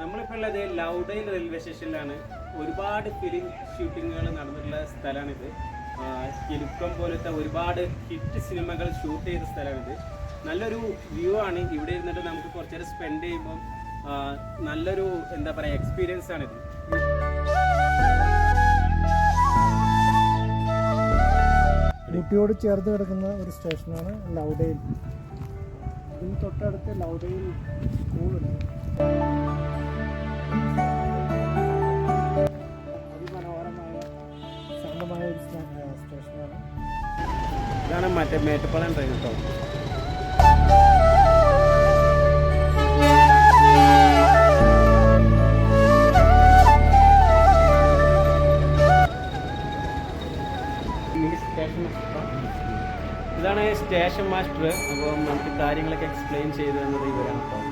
നമ്മളിപ്പോൾ ഉള്ളത് ലൗഡയിൽ റെയിൽവേ സ്റ്റേഷനിലാണ്. ഒരുപാട് ഫിലിം ഷൂട്ടിങ്ങുകൾ നടന്നിട്ടുള്ള സ്ഥലമാണിത്. കിലുക്കം പോലത്തെ ഒരുപാട് ഹിറ്റ് സിനിമകൾ ഷൂട്ട് ചെയ്ത സ്ഥലമാണിത്. നല്ലൊരു വ്യൂ ആണ്. ഇവിടെ ഇരുന്നിട്ട് നമുക്ക് കുറച്ച് നേരം സ്പെൻഡ് ചെയ്യുമ്പം നല്ലൊരു എന്താ പറയുക എക്സ്പീരിയൻസ് ആണിത്. ഊട്ടിയോട് ചേർത്ത് കിടക്കുന്ന ഒരു സ്റ്റേഷനാണ് ലൗഡയിൽ ഇതിന് തൊട്ടടുത്ത് ലൗഡയിൽ സ്കൂളുണ്ട്. ഇതാണ് മറ്റേ മേട്ടുപ്പാളം ട്രെയിൻ കേട്ടോ ഇതാണ് സ്റ്റേഷൻ മാസ്റ്റർ അപ്പോൾ നമുക്ക് കാര്യങ്ങളൊക്കെ എക്സ്പ്ലെയിൻ ചെയ്തു തന്നത് ഇവരാണ് കേട്ടോ